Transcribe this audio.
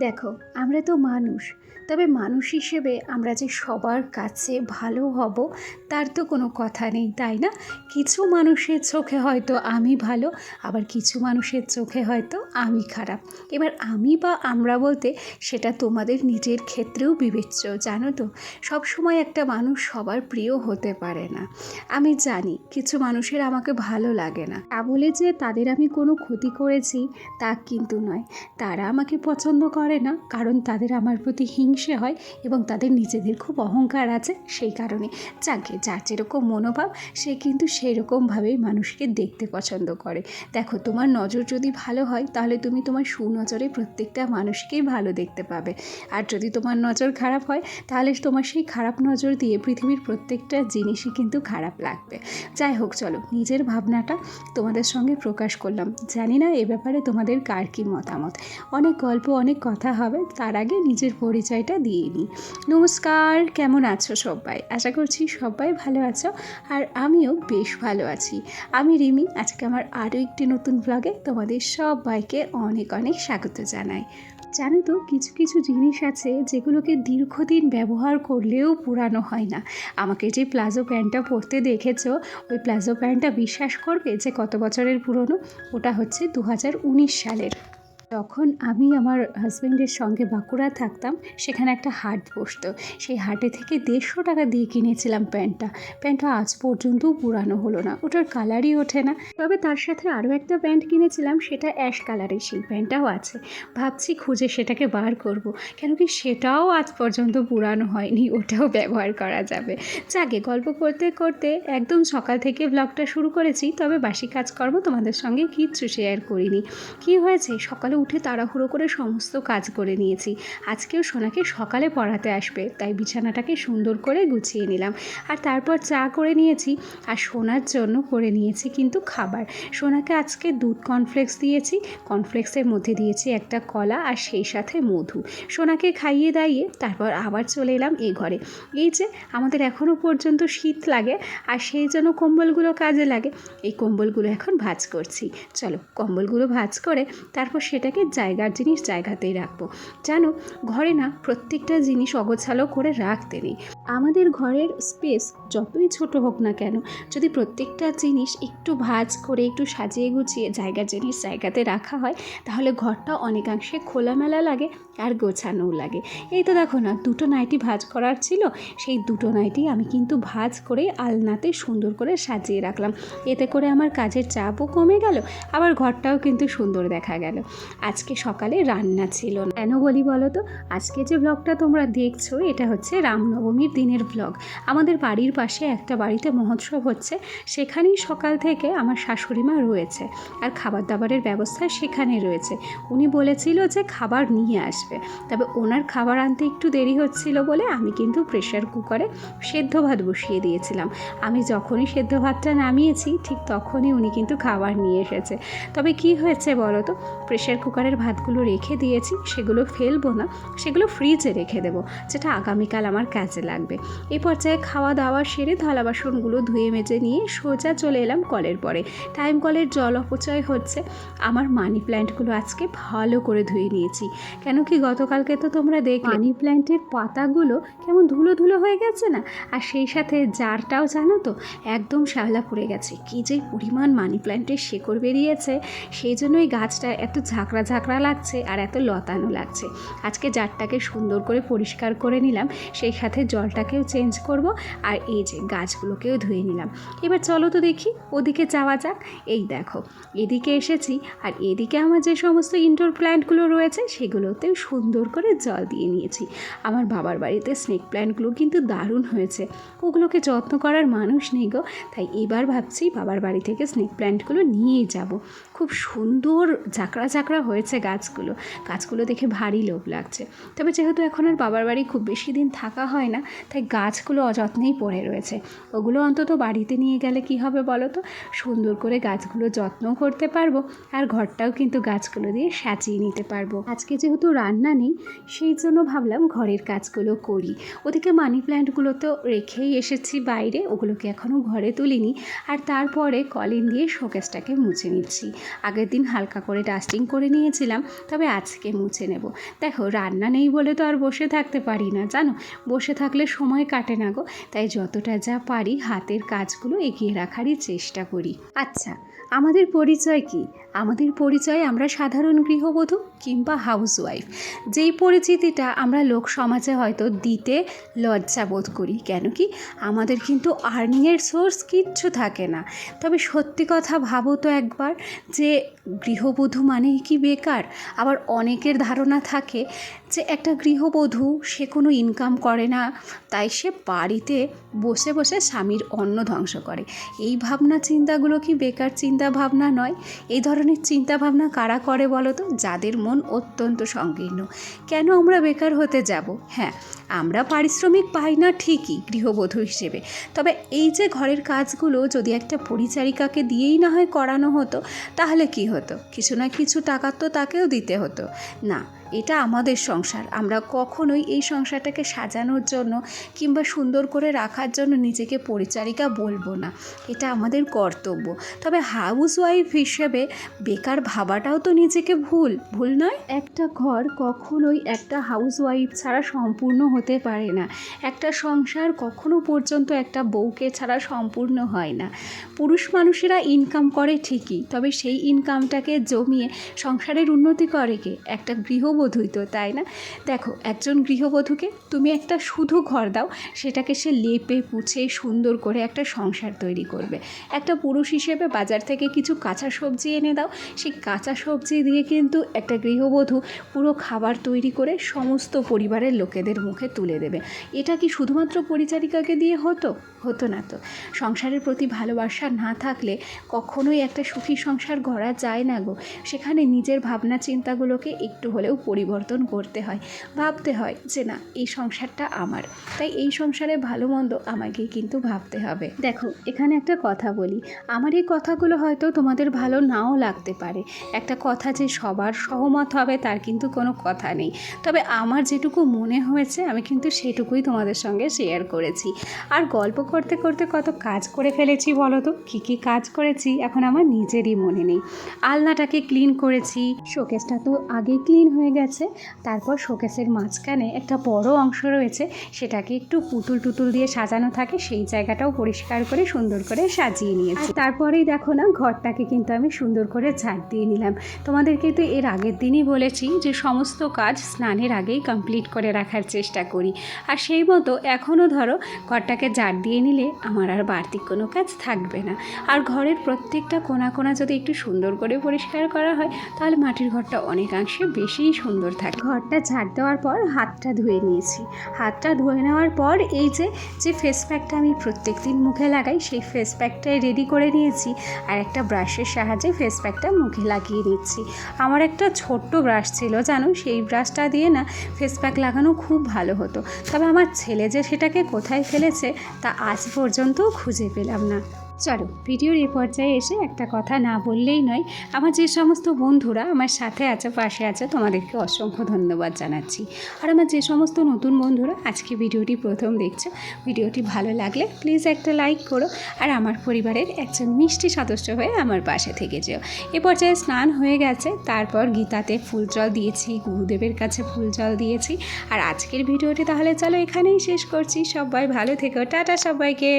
দেখো আমরা তো মানুষ। তবে মানুষ হিসেবে আমরা যে সবার কাছে ভালো হব, তার তো কোনো কথা নেই, তাই না? কিছু মানুষের চোখে হয়তো আমি ভালো, আবার কিছু মানুষের চোখে হয়তো আমি খারাপ। এবার আমি বা আমরা বলতে সেটা তোমাদের নিজের ক্ষেত্রেও বিবেচ্য, জানো তো? সবসময় একটা মানুষ সবার প্রিয় হতে পারে না। আমি জানি কিছু মানুষের আমাকে ভালো লাগে না। তা বলে যে তাদের আমি কোনো ক্ষতি করেছি, তা কিন্তু নয়। তারা আমাকে পছন্দ করে না, কারণ তাদের আমার প্রতি হিংসে হয় এবং তাদের নিজেদের খুব অহংকার আছে সেই কারণে। যাকে যার যেরকম মনোভাব, সে কিন্তু সেরকমভাবেই মানুষকে দেখতে পছন্দ করে। দেখো, তোমার নজর যদি ভালো হয়, তাহলে তুমি তোমার সুনজরে প্রত্যেকটা মানুষকেই ভালো দেখতে পাবে। আর যদি তোমার নজর খারাপ হয়, তাহলে তোমার সেই খারাপ নজর দিয়ে পৃথিবীর প্রত্যেকটা জিনিসই কিন্তু খারাপ লাগবে। যাই হোক, চলো, নিজের ভাবনাটা তোমাদের সঙ্গে প্রকাশ করলাম। জানি না এ ব্যাপারে তোমাদের কার কী মতামত। অনেক গল্প, অনেক কথা হবে, তার আগে নিজের পরিচয়টা দিয়ে নিই নমস্কার, কেমন আছো সবাই? আশা করছি সবাই ভালো আছো আর আমিও বেশ ভালো আছি। আমি রিমি, আজকে আমার আরও একটি নতুন ব্লগে তোমাদের সবাইকে অনেক অনেক স্বাগত জানাই। জানো তো, কিছু কিছু জিনিস আছে যেগুলোকে দীর্ঘদিন ব্যবহার করলেও পুরানো হয় না। আমাকে যে প্লাজো প্যান্টটা পরতে দেখেছ, ওই প্লাজো প্যান্টটা বিশ্বাস করবে যে কত বছরের পুরনো? ওটা হচ্ছে দু হাজার উনিশ সালের। তখন আমি আমার হাজব্যান্ডের সঙ্গে বাঁকুড়া থাকতাম, সেখানে একটা হাট বসতো। সেই হাটে থেকে দেড়শো টাকা দিয়ে কিনেছিলাম প্যান্টটা। প্যান্টটা আজ পর্যন্তও পুরানো হলো না, ওটার কালারই ওঠে না। তবে তার সাথে আরও একটা প্যান্ট কিনেছিলাম, সেটা অ্যাশ কালারের, সেই প্যান্টটাও আছে। ভাবছি খুঁজে সেটাকে বার করব, কেন কি সেটাও আজ পর্যন্ত পুরানো হয়নি, ওটাও ব্যবহার করা যাবে। যাকে গল্প করতে করতে একদম সকাল থেকে ব্লগটা শুরু করেছি, তবে বাসি কাজকর্ম তোমাদের সঙ্গে কিচ্ছু শেয়ার করিনি। কি হয়েছে? সকালে উঠে তাড়াহুড়ো করে সমস্ত কাজ করে নিয়েছি। আজকেও সোনাকে সকালে পড়াতে আসবে, তাই বিছানাটাকে সুন্দর করে গুছিয়ে নিলাম। আর তারপর চা করে নিয়েছি, আর সোনার জন্য করে নিয়েছি কিন্তু খাবার। সোনাকে আজকে দুধ কর্নফ্লেক্স দিয়েছি কর্নফ্লেক্সের মধ্যে দিয়েছি একটা কলা আর সেই সাথে মধু। সোনাকে খাইয়ে দাইয়ে তারপর আবার চলে এলাম এ ঘরে। এই যে আমাদের এখনও পর্যন্ত শীত লাগে, আর সেই জন্য কম্বলগুলো কাজে লাগে। এই কম্বলগুলো এখন ভাজ করছি। চলো কম্বলগুলো ভাজ করে তারপর সেটাকে জায়গার জিনিস জায়গাতেই রাখব। জানো ঘরে না প্রত্যেকটা জিনিস অগোছালো করে রাখতে নেই। আমাদের ঘরের স্পেস যতই ছোট হোক না কেন, যদি প্রত্যেকটা জিনিস একটু ভাজ করে, একটু সাজিয়ে গুছিয়ে জায়গার জিনিস জায়গাতে রাখা হয়, তাহলে ঘরটা অনেকাংশে খোলামেলা লাগে আর গোছানোও লাগে। এই তো দেখো না, দুটো নাইটি ভাজ করার ছিল, সেই দুটো নাইটি আমি কিন্তু ভাজ করে আলনাতে সুন্দর করে সাজিয়ে রাখলাম। এতে করে আমার কাজের চাপও কমে গেল, আবার ঘরটাও কিন্তু সুন্দর দেখা গেল। আজকে সকালে রান্না ছিল না। কেন বলি বলো তো? আজকে যে ব্লগটা তোমরা দেখছ, এটা হচ্ছে রামনবমীর দিনের ব্লগ আমাদের বাড়ির পাশে একটা বাড়িতে মহোৎসব হচ্ছে, সেখানেই সকাল থেকে আমার শাশুড়ি মা রয়েছে আর খাবার দাবারের ব্যবস্থা সেখানে রয়েছে। উনি বলেছিল যে খাবার নিয়ে আসবে, তবে ওনার খাবার আনতে একটু দেরি হচ্ছিল বলে আমি কিন্তু প্রেশার কুকারে সেদ্ধ ভাত বসিয়ে দিয়েছিলাম। আমি যখনই সেদ্ধ ভাতটা নামিয়েছি, ঠিক তখনই উনি কিন্তু খাবার নিয়ে এসেছে। তবে কি হয়েছে বলো তো? প্রেশার কুকারের ভাতগুলো রেখে দিয়েছি, সেগুলো ফেলব না, সেগুলো ফ্রিজে রেখে দেবো, যেটা আগামীকাল আমার কাজে লাগবে। এই পর্যায়ে খাওয়া দাওয়া সেরে থালা বাসনগুলো ধুয়ে মেজে নিয়ে সোজা চলে এলাম কলের পরে। টাইম কলের জল অপচয় হচ্ছে। আমার মানি প্ল্যান্টগুলো আজকে ভালো করে ধুয়ে নিয়েছি। কেন কি গতকালকে তো তোমরা দেখ মানি প্ল্যান্টের পাতাগুলো কেমন ধুলো ধুলো হয়ে গেছে না? আর সেই সাথে জারটাও জানো তো, একদম শ্যাওলা পড়ে গেছে। কি যে পরিমাণ মানি প্ল্যান্টের শেকড় বেরিয়েছে। সেই জন্যই গাছটা এত ঝাঁকড়া ঝাঁকড়া লাগছে আর এত লতানো লাগছে। আজকে জারটাকে সুন্দর করে পরিষ্কার করে নিলাম। সেই সাথে জলটাকেও চেঞ্জ করব আর এই যে গাছগুলোকেও ধুয়ে নিলাম। এবার চলো তো দেখি, ওদিকে যাওয়া যাক। এই দেখো, এদিকে এসেছি আর এদিকে আমার যে সমস্ত ইনডোর প্ল্যান্টগুলো রয়েছে সেগুলোতেও সুন্দর করে জল দিয়ে নিয়েছি। আমার বাবার বাড়িতে স্নেক প্ল্যান্টগুলো কিন্তু দারুণ হয়েছে। ওগুলোকে যত্ন করার মানুষ নেই গো, তাই এবার ভাবছি বাবার বাড়ি থেকে স্নেক প্ল্যান্টগুলো নিয়েই যাব। খুব সুন্দর ঝাঁকড়া ঝাঁকড়া হয়েছে গাছগুলো। গাছগুলো দেখে ভারী লোভ লাগছে। তবে যেহেতু এখন আর বাবার বাড়ি খুব বেশি দিন থাকা হয় না, তাই গাছগুলো অযত্নেই পড়ে রয়েছে। ওগুলো অন্তত বাড়িতে নিয়ে গেলে কি হবে বলো তো? সুন্দর করে গাছগুলো যত্নও করতে পারব আর ঘরটাও কিন্তু গাছগুলো দিয়ে সাজিয়ে নিতে পারব। আজকে যেহেতু রান্না নেই, সেই জন্য ভাবলাম ঘরের কাজগুলো করি। ওদিকে মানি প্ল্যান্টগুলো তো রেখেই এসেছি বাইরে, ওগুলোকে এখনও ঘরে তুলিনি। আর তারপরে কলিন দিয়ে শোকেসটাকে মুছে নিচ্ছি। আগের দিন হালকা করে ডাস্টিং করে নিয়েছিলাম, তবে আজকে মুছে নেব। দেখো, রান্না নেই বলে তো আর বসে থাকতে পারি না, জানো? বসে থাকলে সময় কাটে না গো। তাই যতটা যা পারি হাতের কাজগুলো এগিয়ে রাখারই চেষ্টা করি। আচ্ছা আমাদের পরিচয় কি? আমাদের পরিচয় আমরা সাধারণ গৃহবধূ কিংবা হাউসওয়াইফ যেই পরিচিতিটা আমরা লোক সমাজে হয়তো দিতে লজ্জা বোধ করি, কেন কি? আমাদের কিন্তু আর্নিংয়ের সোর্স কিচ্ছু থাকে না। তবে সত্যি কথা ভাবো তো একবার যে গৃহবধূ মানেই কি বেকার? আবার অনেকের ধারণা থাকে যে একটা গৃহবধূ, সে কোনো ইনকাম করে না, তাই সে বাড়িতে বসে বসে স্বামীর অন্ন ধ্বংস করে। এই ভাবনা চিন্তাগুলো কি বেকার চিন্তা ভাবনা নয়? এই ধরনের চিন্তা ভাবনা কারা করে বলো তো? যাদের মন অত্যন্ত সংকীর্ণ। কেন আমরা বেকার হতে যাব? হ্যাঁ আমরা পারিশ্রমিক পাই না ঠিকই গৃহবধূ হিসেবে। তবে এই যে ঘরের কাজগুলো যদি একটা পরিচারিকাকে দিয়েই না হয় করানো হতো তাহলে কি হতো? কিছু না কিছু টাকা তো তাকেও দিতে হতো। না এটা আমাদের সংসার। আমরা কখনোই এই সংসারটাকে সাজানোর জন্য কিংবা সুন্দর করে রাখার জন্য নিজেকে পরিচারিকা বলব না। এটা আমাদের কর্তব্য। তবে হাউস ওয়াইফ হিসেবে বেকার ভাবাটাও তো নিজেকে ভুল ভুল নয়? একটা ঘর কখনোই একটা হাউস ওয়াইফ ছাড়া সম্পূর্ণ হতে পারে না। একটা সংসার কখনো পর্যন্ত একটা বউকে ছাড়া সম্পূর্ণ হয় না। পুরুষ মানুষেরা ইনকাম করে ঠিকই, তবে সেই ইনকামটাকে জমিয়ে সংসারের উন্নতি করে কে? একটা গৃহবধূই তো, তাই না? দেখো, একজন গৃহবধূকে তুমি একটা শুধু ঘর দাও, সেটাকে সে লেপে, পুছে, সুন্দর করে একটা সংসার তৈরি করবে। একটা পুরুষ হিসেবে বাজার থেকে কিছু কাঁচা সবজি এনে দাও, সেই কাঁচা সবজি দিয়ে কিন্তু একটা গৃহবধূ পুরো খাবার তৈরি করে সমস্ত পরিবারের লোকেদের মুখে তুলে দেবে। এটা কি শুধুমাত্র পরিচারিকাকে দিয়ে হতো? হতো না তো। সংসারের প্রতি ভালোবাসা না থাকলে কখনোই একটা সুখী সংসার গড়া যায় না গো। সেখানে নিজের ভাবনা চিন্তাগুলোকে একটু হলেও পরিবর্তন করতে হয়। ভাবতে হয় যে, না, এই সংসারটা আমার। তাই এই সংসারে ভালো মন্দ আমাকেই কিন্তু ভাবতে হবে। দেখো, এখানে একটা কথা বলি। আমার এই কথাগুলো হয়তো তোমাদের ভালো নাও লাগতে পারে। একটা কথা যে সবার সহমত হবে, তার কিন্তু কোনো কথা নেই। তবে আমার যেটুকু মনে হয়েছে, আমি কিন্তু সেটুকুই তোমাদের সঙ্গে শেয়ার করেছি। আর গল্প করতে করতে কত কাজ করে ফেলেছি বলো তো? কী কী কাজ করেছি? এখন আমার নিজেরই মনে নেই। আলনাটাকে ক্লিন করেছি। শোকেসটা তো আগেই ক্লিন হয়ে গেছে তারপর শোকেসের মাঝখানে একটা বড় অংশ রয়েছে সেটাকে একটু পুতুল টুতুল দিয়ে সাজানো থাকে সেই জায়গাটাও পরিষ্কার করে সুন্দর করে সাজিয়ে নিয়েছি। তারপরেই দেখো না ঘরটাকে কিন্তু আমি সুন্দর করে ঝাড় দিয়ে নিলাম। তোমাদেরকে তো এর আগের দিনই বলেছি যে সমস্ত কাজ স্নানের আগেই কমপ্লিট করে রাখার চেষ্টা করি। আর সেই মতো এখনও ধরো ঘরটাকে ঝাড় দিয়ে নিলে আমার আর বাড়তি কোনো কাজ থাকবে না। আর ঘরের প্রত্যেকটা কোনা কোনা যদি একটু সুন্দর করে পরিষ্কার করা হয় তাহলে মাটির ঘরটা অনেকাংশে বেশিই সুন্দর থাকে। ঘরটা ঝাড় দেওয়ার পর হাতটা ধুয়ে নিয়েছি। হাতটা ধুয়ে নেওয়ার পর এই যে যে ফেস প্যাকটা আমি প্রত্যেক দিন মুখে লাগাই, সেই ফেস প্যাকটাই রেডি করে নিয়েছি আর একটা ব্রাশের সাহায্যে ফেস প্যাকটা মুখে লাগিয়ে নিচ্ছি। আমার একটা ছোট্ট ব্রাশ ছিল, জানো? সেই ব্রাশটা দিয়ে না ফেস প্যাক লাগানো খুব ভালো হতো। তবে আমার ছেলে যে সেটাকে কোথায় ফেলেছে তা আজ পর্যন্তও খুঁজে পেলাম না। চলো, ভিডিওর এই পর্যায়ে এসে একটা কথা না বললেই নয়, আমার যে সমস্ত বন্ধুরা আমার সাথে আছে, পাশে আছে, তোমাদেরকে অসংখ্য ধন্যবাদ জানাচ্ছি। আর আমার যে সমস্ত নতুন বন্ধুরা আজকে ভিডিওটি প্রথম দেখছ, ভিডিওটি ভালো লাগলে প্লিজ একটা লাইক করো আর আমার পরিবারের একজন মিষ্টি সদস্য হয়ে আমার পাশে থেকে যেও। এ পর্যায়ে স্নান হয়ে গেছে, তারপর গীতাতে ফুল জল দিয়েছি, গুরুদেবের কাছে ফুল জল দিয়েছি। আর আজকের ভিডিওটি তাহলে চলো এখানেই শেষ করছি, সবাই ভালো থেকো, টাটা সবাইকে।